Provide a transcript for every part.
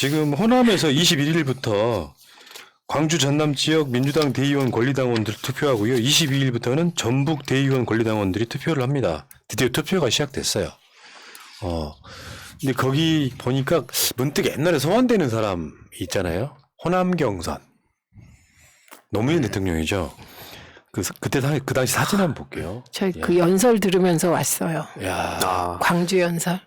지금 호남에서 21일부터 광주 전남 지역 민주당 대의원 권리당원들 투표하고요. 22일부터는 전북 대의원 권리당원들이 투표를 합니다. 드디어 투표가 시작됐어요. 어. 근데 거기 보니까 문득 옛날에 소환되는 사람 있잖아요. 호남 경선. 노무현 대통령이죠. 그 그때 당- 그 당시 사진 한번 볼게요. 저희 그 연설 들으면서 왔어요. 야, 아, 광주 연설.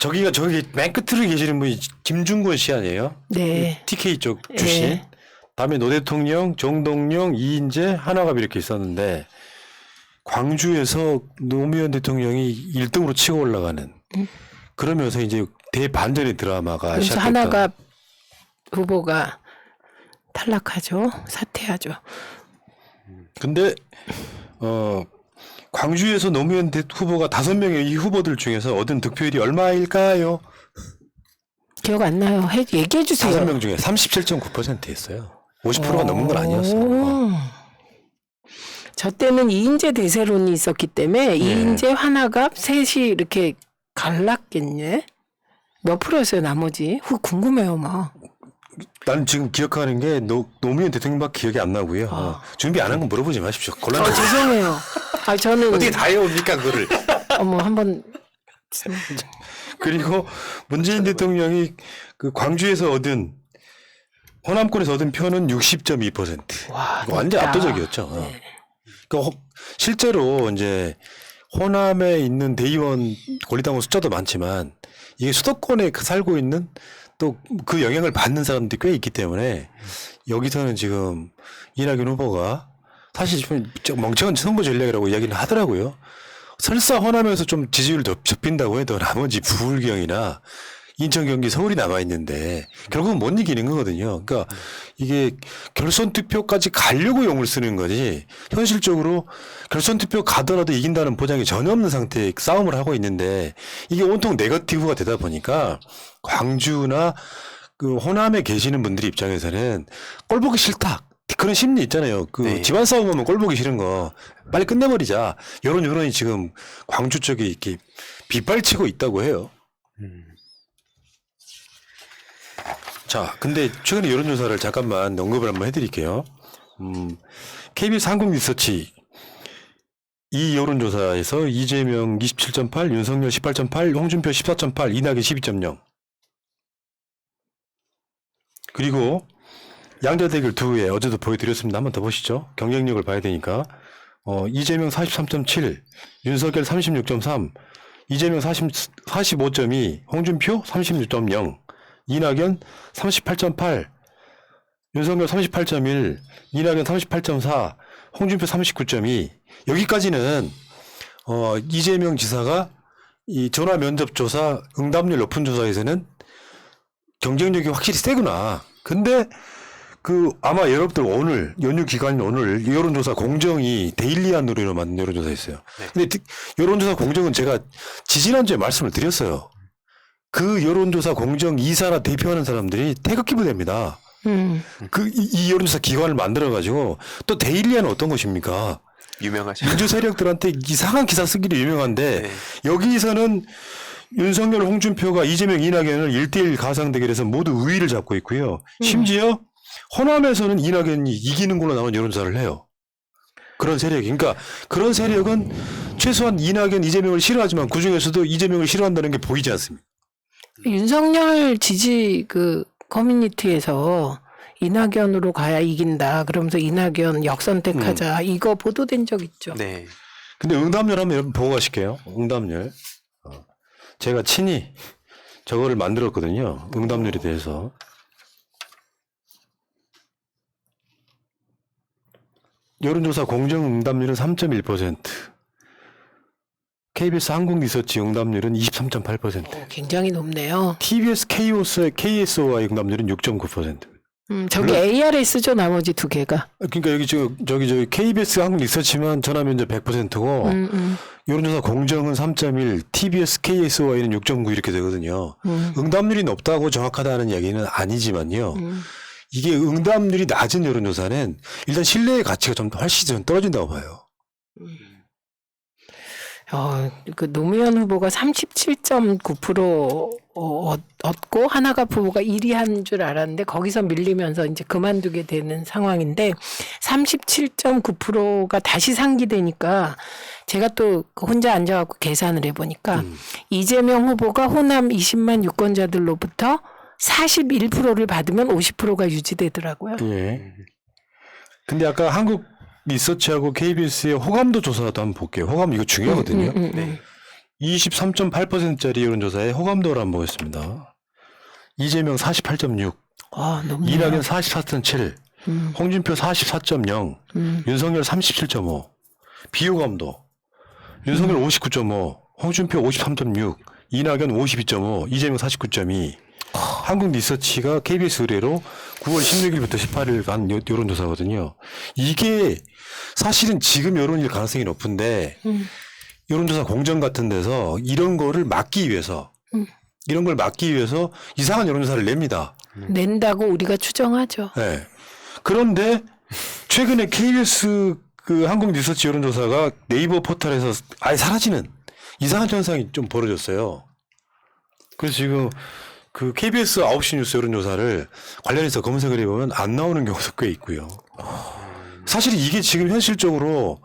저기가 저기 맨 끝으로 계시는 분이 김중권 씨 아니에요? 네. TK 쪽 출신. 예. 다음에 노 대통령, 정동영, 이인재, 하나갑 이렇게 있었는데 광주에서 노무현 대통령이 1등으로 치고 올라가는 그러면서 이제 대반전의 드라마가 그래서 시작됐다. 하나가 후보가 탈락하죠. 사퇴하죠. 근데 어 광주에서 노무현 대 후보가 다섯 명의 이 후보들 중에서 얻은 득표율이 얼마일까요? 기억 안 나요. 해, 얘기해 주세요. 다섯 명 중에 37.9%였어요. 50%가 넘은 건 아니었어. 오. 저 때는 이인재 대세론이 있었기 때문에 이인재 하나갑 셋이 이렇게 갈랐겠네. 몇 프로였어요 나머지? 후 궁금해요 막. 난 지금 기억하는 게 노, 노무현 대통령밖에 기억이 안 나고요. 어, 준비 안 한 건 물어보지 마십시오. 곤란. 어 죄송해요. 아 저는 어떻게 다 해옵니까 그거를? 어머 한번 그리고 문재인 대통령이 그 광주에서 얻은 호남권에서 얻은 표는 60.2%. 와, 이거 완전 높다. 압도적이었죠. 어. 그러니까 호- 실제로 이제 호남에 있는 대의원 권리당원 숫자도 많지만 이게 수도권에 그 살고 있는 또 그 영향을 받는 사람들이 꽤 있기 때문에 여기서는 지금 이낙연 후보가 사실 좀 멍청한 선거 전략이라고 이야기를 하더라고요. 설사 호남에서 좀 지지율 접- 접힌다고 해도 나머지 부울경이나 인천, 경기, 서울이 남아 있는데 결국은 못 이기는 거거든요. 그러니까 이게 결선 투표까지 가려고 용을 쓰는 거지 현실적으로 결선 투표 가더라도 이긴다는 보장이 전혀 없는 상태의 싸움을 하고 있는데 이게 온통 네거티브가 되다 보니까 광주나 그 호남에 계시는 분들 입장에서는 꼴 보기 싫다. 그런 심리 있잖아요. 그 네. 집안 싸움 하면 꼴 보기 싫은 거 빨리 끝내버리자. 이런 여론이 지금 광주 쪽에 이렇게 빗발치고 있다고 해요. 자, 근데 최근에 여론조사를 잠깐만 언급을 한번 해드릴게요. 음, KBS 한국 리서치 이 여론조사에서 이재명 27.8, 윤석열 18.8, 홍준표 14.8, 이낙연 12.0. 그리고 양자 대결 두에 어제도 보여드렸습니다. 한번 더 보시죠. 경쟁력을 봐야 되니까. 어, 이재명 43.7, 윤석열 36.3, 이재명 40, 45.2, 홍준표 36.0, 이낙연 38.8, 윤석열 38.1, 이낙연 38.4, 홍준표 39.2. 여기까지는 어, 이재명 지사가 이 전화 면접 조사 응답률 높은 조사에서는 경쟁력이 확실히 세구나. 근데 그 아마 여러분들 오늘 연휴 기간인 오늘 여론조사 공정이 데일리한 노래로 만든 여론조사 있어요. 근데 특- 여론조사 공정은 제가 지지난주에 말씀을 드렸어요. 그 여론조사 공정 이사나 대표하는 사람들이 태극기 부대입니다. 음. 그이 여론조사 기관을 만들어 가지고 또 데일리아는 어떤 것입니까? 유명하죠. 민주 세력들한테 이상한 기사 쓰기로 유명한데 네. 여기서는 윤석열, 홍준표가 이재명, 이낙연을 1대1 가상 대결에서 모두 우위를 잡고 있고요. 심지어 호남에서는 이낙연이 이기는 걸로 나온 여론조사를 해요. 그런 세력이. 그러니까 그런 세력은 최소한 이낙연, 이재명을 싫어하지만 그 중에서도 이재명을 싫어한다는 게 보이지 않습니다. 윤석열 지지 그 커뮤니티에서 이낙연으로 가야 이긴다. 그러면서 이낙연 역선택하자. 음. 이거 보도된 적 있죠. 네. 근데 응답률 한번 여러분 보고 가실게요. 응답률. 어, 제가 친히 저거를 만들었거든요. 응답률에 대해서. 여론조사 공정 응답률은 3.1%. KBS 한국 리서치 응답률은 23.8%. 어, 굉장히 높네요. TBS KOS, KSO와의 응답률은 6.9%. 음, 저기 물론- ARS죠 나머지 두 개가. 그러니까 여기 저, 저기 저기 KBS 한국 리서치만 전화 면접 100%고 음, 음, 여론조사 공정은 3.1, TBS KSY는 6.9 이렇게 되거든요. 음, 응답률이 높다고 정확하다는 이야기는 아니지만요. 음. 이게 응답률이 낮은 여론조사는 일단 신뢰의 가치가 좀 훨씬 좀 떨어진다고 봐요. 어, 그 노무현 후보가 37.9% 어, 얻고 하나갑 후보가 1위 한 줄 알았는데 거기서 밀리면서 이제 그만두게 되는 상황인데 37.9%가 다시 상기되니까 제가 또 혼자 앉아갖고 계산을 해보니까 음. 이재명 후보가 호남 20만 유권자들로부터 41%를 받으면 50%가 유지되더라고요. 예. 근데 아까 한국 리서치하고 KBS의 호감도 조사도 한번 볼게요. 호감 이거 중요하거든요. 음, 음, 음. 23.8%짜리 여론조사에 호감도를 한번 보겠습니다. 이재명 48.6, 아, 너무 이낙연 44.7, 음, 홍준표 44.0, 음. 윤석열 37.5, 비호감도 윤석열 59.5, 홍준표 53.6, 이낙연 52.5, 이재명 49.2. 한국 리서치가 KBS 의뢰로 9월 16일부터 18일 간 여- 여론조사거든요. 이게 사실은 지금 여론일 가능성이 높은데 음. 여론조사 공정 같은 데서 이런 거를 막기 위해서 음. 이런 걸 막기 위해서 이상한 여론조사를 냅니다. 낸다고 우리가 추정하죠. 네. 그런데 최근에 KBS 그 한국 리서치 여론조사가 네이버 포털에서 아예 사라지는 이상한 현상이 좀 벌어졌어요. 그래서 지금 그 KBS 9시 뉴스 여론조사를 관련해서 검색을 해보면 안 나오는 경우도 꽤 있고요. 사실 이게 지금 현실적으로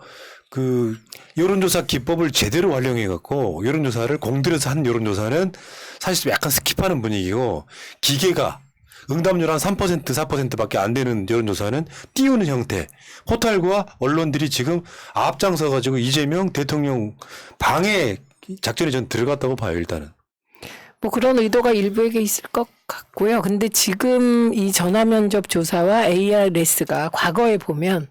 그 여론조사 기법을 제대로 활용해 갖고 여론조사를 공들여서 한 여론조사는 사실 좀 약간 스킵하는 분위기고 기계가 응답률 한 3% 4%밖에 안 되는 여론조사는 띄우는 형태. 포탈과 언론들이 지금 앞장서 가지고 이재명 대통령 방해 작전에 전 들어갔다고 봐요 일단은. 뭐 그런 의도가 일부에게 있을 것 같고요. 근데 지금 이 전화 면접 조사와 ARS가 과거에 보면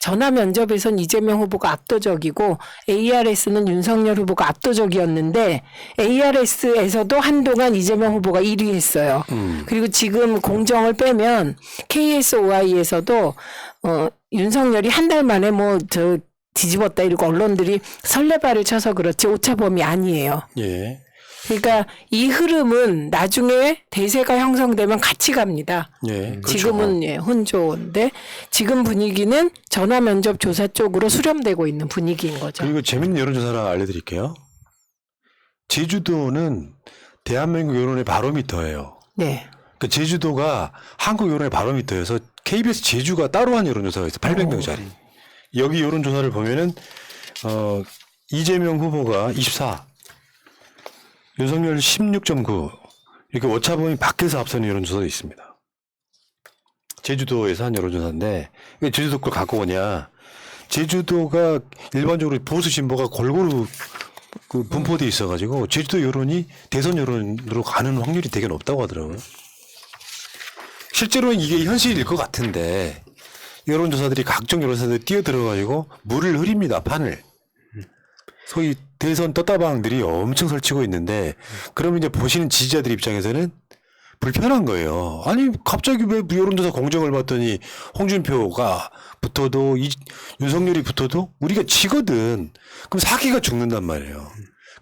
전화 면접에선 이재명 후보가 압도적이고 ARS는 윤석열 후보가 압도적이었는데 ARS에서도 한동안 이재명 후보가 1위 했어요. 음. 그리고 지금 공정을 빼면 KSOI에서도 어 윤석열이 한 달 만에 뭐저 뒤집었다 이러고 언론들이 설레발을 쳐서 그렇지 오차범위 아니에요. 예. 그러니까 이 흐름은 나중에 대세가 형성되면 같이 갑니다. 예. 그렇죠. 지금은 예, 혼조인데 지금 분위기는 전화 면접 조사 쪽으로 수렴되고 있는 분위기인 거죠. 그리고 재밌는 여론조사 하나 알려드릴게요. 제주도는 대한민국 여론의 바로미터예요. 네. 그 제주도가 한국 여론의 바로미터여서 KBS 제주가 따로 한 여론조사가 있어. 800명짜리. 여기 여론조사를 보면은 어 이재명 후보가 24, 윤석열 16.9 이렇게 오차범위 밖에서 앞서는 여론조사도 있습니다. 제주도에서 한 여론조사인데 왜 제주도 걸 갖고 오냐? 제주도가 일반적으로 보수 진보가 골고루 그 분포돼 있어가지고 제주도 여론이 대선 여론으로 가는 확률이 되게 높다고 하더라고요. 실제로는 이게 현실일 것 같은데 여론조사들이 각종 여론조사들 뛰어들어가지고 물을 흐립니다 판을. 소위 대선 떴다방들이 엄청 설치고 있는데 그러면 이제 보시는 지지자들 입장에서는 불편한 거예요. 아니 갑자기 왜 여론조사 공정을 봤더니 홍준표가 붙어도 이, 윤석열이 붙어도 우리가 지거든. 그럼 사기가 죽는단 말이에요.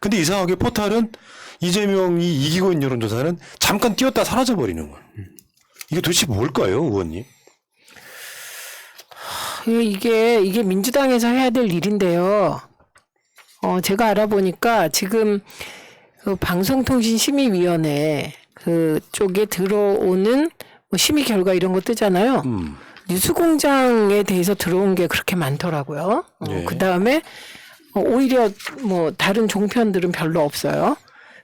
근데 이상하게 포탈은 이재명이 이기고 있는 여론조사는 잠깐 띄었다 사라져 버리는 거예요. 이게 도대체 뭘까요, 의원님? 예, 이게 이게 민주당에서 해야 될 일인데요. 어, 제가 알아보니까 지금 그 방송통신심의위원회 그 쪽에 들어오는 뭐 심의 결과 이런 거 뜨잖아요. 음. 뉴스공장에 대해서 들어온 게 그렇게 많더라고요. 어, 예. 그 다음에 오히려 뭐 다른 종편들은 별로 없어요.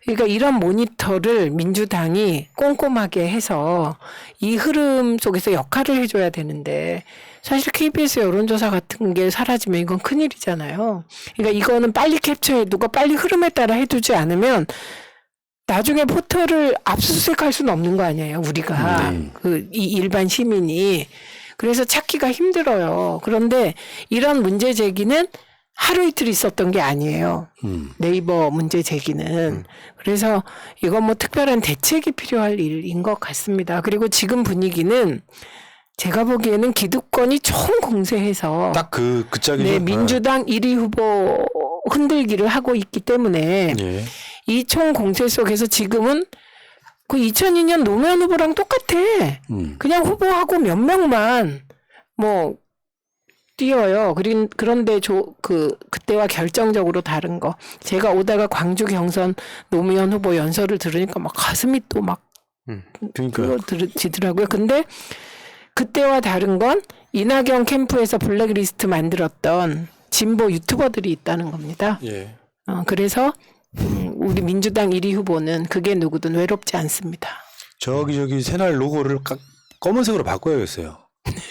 그러니까 이런 모니터를 민주당이 꼼꼼하게 해서 이 흐름 속에서 역할을 해줘야 되는데 사실 KBS 여론조사 같은 게 사라지면 이건 큰일이잖아요. 그러니까 이거는 빨리 캡처해두고 빨리 흐름에 따라 해두지 않으면 나중에 포털을 압수수색할 수는 없는 거 아니에요, 우리가. 음. 그, 이 일반 시민이. 그래서 찾기가 힘들어요. 그런데 이런 문제 제기는 하루 이틀 있었던 게 아니에요. 음. 네이버 문제 제기는. 그래서 이건 뭐 특별한 대책이 필요할 일인 것 같습니다. 그리고 지금 분위기는 제가 보기에는 기득권이 총 공세해서 딱 그, 그 짝이죠. 네, 민주당 1위 후보 흔들기를 하고 있기 때문에 예. 이 총 공세 속에서 지금은 그 2002년 노무현 후보랑 똑같아. 음. 그냥 후보하고 몇 명만 뭐 뛰어요. 그린 그런데 조, 그 그때와 결정적으로 다른 거. 제가 오다가 광주 경선 노무현 후보 연설을 들으니까 막 가슴이 또막 그러니까 들어지더라고요. 근데 그때와 다른 건 이낙연 캠프에서 블랙리스트 만들었던 진보 유튜버들이 있다는 겁니다. 예. 어, 그래서 음, 우리 민주당 1위 후보는 그게 누구든 외롭지 않습니다. 저기 저기 새날 로고를 까- 검은색으로 바꿔야겠어요.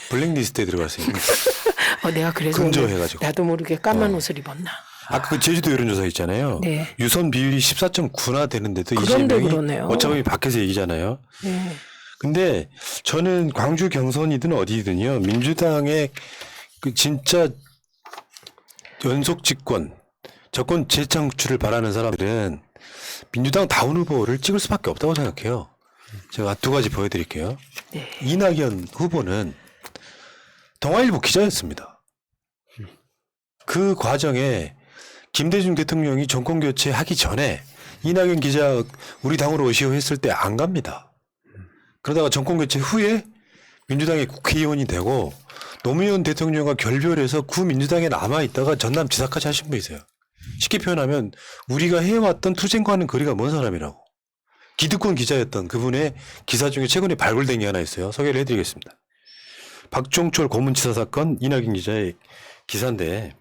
블랙리스트에 들어갔으니까. 어, 내가 그래서 오늘 근저해가지고. 나도 모르게 까만 어. 옷을 입었나. 아까 그 제주도 여론조사 있잖아요. 네. 유선 비율이 14.9나 되는데도 그런데 이재명이 그러네요. 어차피 밖에서 얘기잖아요. 네. 근데 저는 광주 경선이든 어디든요 민주당의 그 진짜 연속 집권 정권 재창출을 바라는 사람들은 민주당 다운 후보를 찍을 수밖에 없다고 생각해요. 제가 두 가지 보여드릴게요. 네. 이낙연 후보는 동아일보 기자였습니다. 그 과정에 김대중 대통령이 정권 교체하기 전에 이낙연 기자 우리 당으로 오시오 했을 때 안 갑니다. 그러다가 정권 교체 후에 민주당의 국회의원이 되고 노무현 대통령과 결별해서 구민주당에 남아 있다가 전남 지사까지 하신 분이세요. 쉽게 표현하면 우리가 해왔던 투쟁과는 거리가 먼 사람이라고. 기득권 기자였던 그분의 기사 중에 최근에 발굴된 게 하나 있어요. 소개를 해드리겠습니다. 박종철 고문치사 사건 이낙연 기자의 기사인데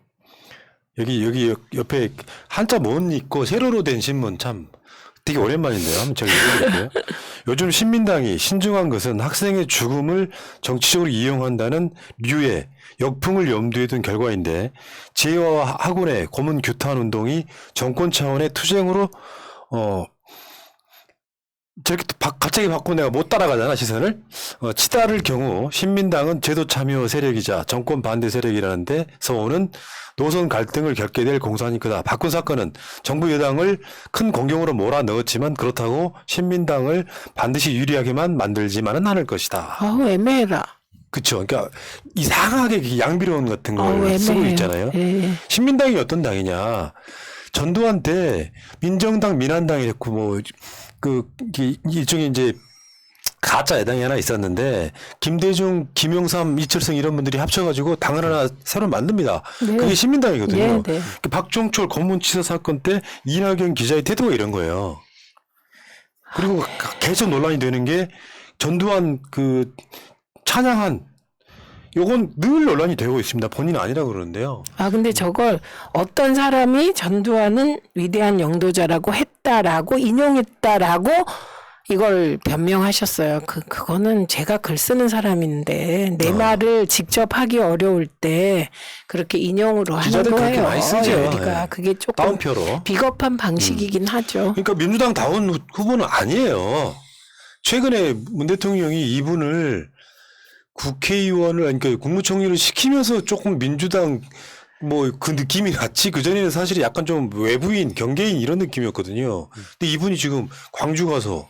여기 여기 옆- 옆에 한자 못 읽고 세로로 된 신문 참 되게 오랜만인데요. 한번 제가 읽어드릴게요. 요즘 신민당이 신중한 것은 학생의 죽음을 정치적으로 이용한다는 류의 역풍을 염두에 둔 결과인데 제와 학원의 고문 규탄 운동이 정권 차원의 투쟁으로 어 저렇게 또 바- 갑자기 바꾸고 내가 못 따라가잖아 시선을 어, 치달을 경우 신민당은 제도 참여 세력이자 정권 반대 세력이라는데 서오는 노선 갈등을 겪게 될 공산이 크다. 박근 사건은 정부 여당을 큰 공경으로 몰아넣었지만 그렇다고 신민당을 반드시 유리하게만 만들지만은 않을 것이다. 아우 애매해라. 그쵸. 그러니까 이상하게 그 양비론 같은 걸 아우 쓰고. 있잖아요. 예. 신민당이 어떤 당이냐. 전두환 때 민정당 민한당이 됐고 뭐 그 일종의 이제 가짜 여당이 하나 있었는데 김대중, 김영삼, 이철성 이런 분들이 합쳐가지고 당을 하나 새로 만듭니다. 네. 그게 신민당이거든요. 네, 네. 그 박종철 고문치사 사건 때 이낙연 기자의 태도가 이런 거예요. 그리고 가- 계속 논란이 되는 게 전두환 그 찬양한 요건 늘 논란이 되고 있습니다. 본인은 아니라 그러는데요. 아 근데 저걸 어떤 사람이 전두환은 위대한 영도자라고 했다라고 인용했다라고 이걸 변명하셨어요. 그 그거는 제가 글 쓰는 사람인데 내 어. 말을 직접 하기 어려울 때 그렇게 인용으로 하는 기자들 그렇게 거예요. 많이 쓰죠. 그러니까 예. 그게 조금 따옴표로. 비겁한 방식이긴 하죠. 그러니까 민주당 다운 후- 후보는 아니에요. 최근에 문 대통령이 이분을 국회의원을 아니, 그러니까 국무총리를 시키면서 조금 민주당 뭐 그 느낌이 났지 그 전에는 사실 약간 좀 외부인 경계인 이런 느낌이었거든요. 근데 이분이 지금 광주 가서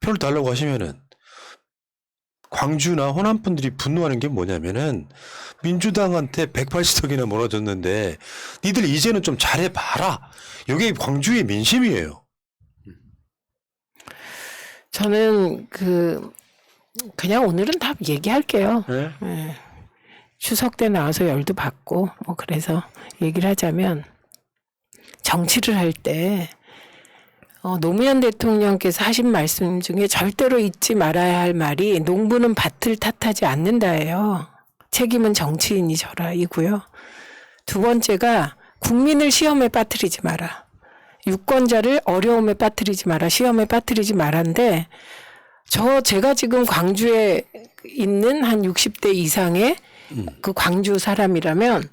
표를 달라고 하시면은 광주나 호남 분들이 분노하는 게 뭐냐면은 민주당한테 180석이나 몰아줬는데 니들 이제는 좀 잘해봐라. 이게 광주의 민심이에요. 저는 그 그냥 오늘은 다 얘기할게요. 네? 예. 추석 때 나와서 열도 받고 뭐 그래서 얘기를 하자면 정치를 할 때 어, 노무현 대통령께서 하신 말씀 중에 절대로 잊지 말아야 할 말이 농부는 밭을 탓하지 않는다예요. 책임은 정치인이 져라 이고요. 두 번째가 국민을 시험에 빠뜨리지 마라. 유권자를 어려움에 빠뜨리지 마라. 시험에 빠뜨리지 마라인데 저 제가 지금 광주에 있는 한 60대 이상의 그 광주 사람이라면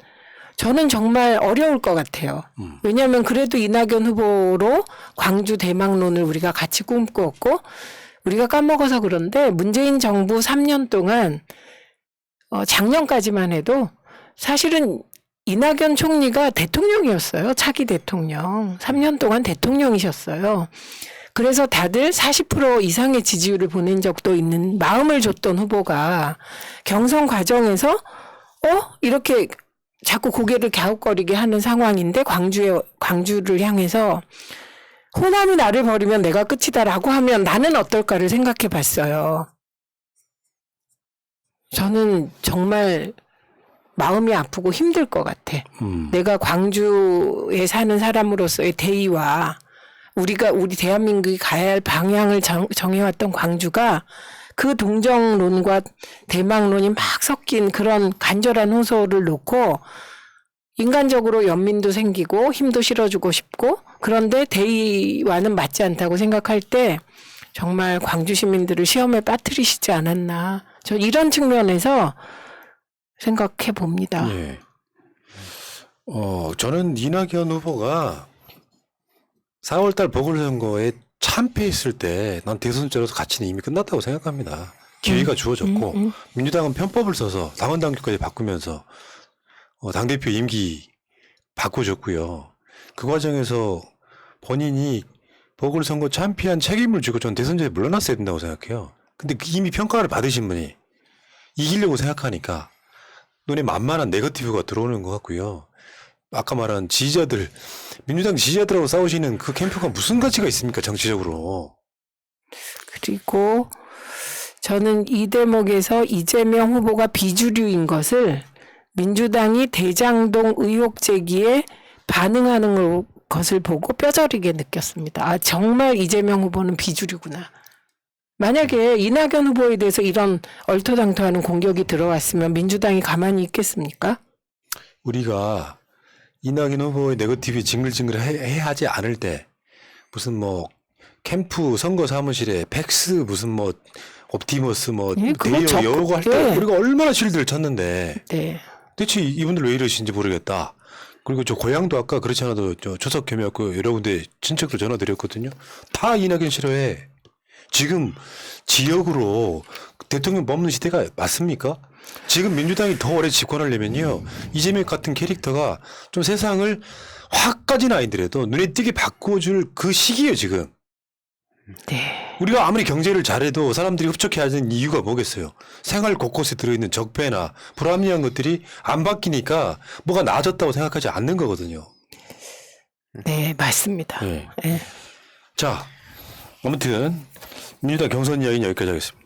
저는 정말 어려울 것 같아요. 왜냐하면 그래도 이낙연 후보로 광주 대망론을 우리가 같이 꿈꾸었고 우리가 까먹어서 그런데 문재인 정부 3년 동안 어, 작년까지만 해도 사실은 이낙연 총리가 대통령이었어요. 차기 대통령. 3년 동안 대통령이셨어요. 그래서 다들 40% 이상의 지지율을 보낸 적도 있는 마음을 줬던 후보가 경선 과정에서 어 이렇게 자꾸 고개를 갸웃거리게 하는 상황인데 광주에 광주를 향해서 호남이 나를 버리면 내가 끝이다라고 하면 나는 어떨까를 생각해 봤어요. 저는 정말 마음이 아프고 힘들 것 같아. 음. 내가 광주에 사는 사람으로서의 대의와 우리가 우리 대한민국이 가야 할 방향을 정, 정해왔던 광주가 그 동정론과 대망론이 막 섞인 그런 간절한 호소를 놓고 인간적으로 연민도 생기고 힘도 실어주고 싶고 그런데 대의와는 맞지 않다고 생각할 때 정말 광주 시민들을 시험에 빠뜨리시지 않았나. 저 이런 측면에서 생각해 봅니다. 예. 어, 저는 이낙연 후보가 4월달 보궐선거에 참패했을 때 난 대선자로서 가치는 이미 끝났다고 생각합니다. 기회가 주어졌고 음, 음. 민주당은 편법을 써서 당원 당규까지 바꾸면서 어, 당 대표 임기 바꿔줬고요. 그 과정에서 본인이 보궐선거 참패한 책임을 지고 전 대선자에 물러났어야 된다고 생각해요. 근데 그 이미 평가를 받으신 분이 이기려고 생각하니까 눈에 만만한 네거티브가 들어오는 것 같고요. 아까 말한 지지자들, 민주당 지지자들하고 싸우시는 그 캠프가 무슨 가치가 있습니까, 정치적으로. 그리고 저는 이 대목에서 이재명 후보가 비주류인 것을 민주당이 대장동 의혹 제기에 반응하는 거- 것을 보고 뼈저리게 느꼈습니다. 아, 정말 이재명 후보는 비주류구나. 만약에 이낙연 후보에 대해서 이런 얼토당토하는 공격이 들어왔으면 민주당이 가만히 있겠습니까? 우리가 이낙연 후보의 네거티브 징글징글 해, 해 하지 않을 때 무슨 뭐 캠프 선거 사무실에 팩스 무슨 뭐 옵티머스 뭐 예, 데이어 적- 여고 할때 예. 우리가 얼마나 실드를 쳤는데 네. 대체 이분들 왜 이러시는지 모르겠다. 그리고 저 고향도 아까 그렇지 않아도 저 조석 겸이었고 여러 군데 친척들 전화 드렸거든요. 다 이낙연 싫어해. 지금 지역으로 대통령 뽑는 시대가 맞습니까? 지금 민주당이 더 오래 집권하려면요. 이재명 같은 캐릭터가 좀 세상을 확까지는 아니더라도 눈에 띄게 바꿔줄 그 시기예요, 지금. 네. 우리가 아무리 경제를 잘해도 사람들이 흡족해 하는 이유가 뭐겠어요? 생활 곳곳에 들어있는 적폐나 불합리한 것들이 안 바뀌니까 뭐가 나아졌다고 생각하지 않는 거거든요. 네, 맞습니다. 네. 예. 자, 아무튼 민주당 경선 이야기는 여기까지 하겠습니다.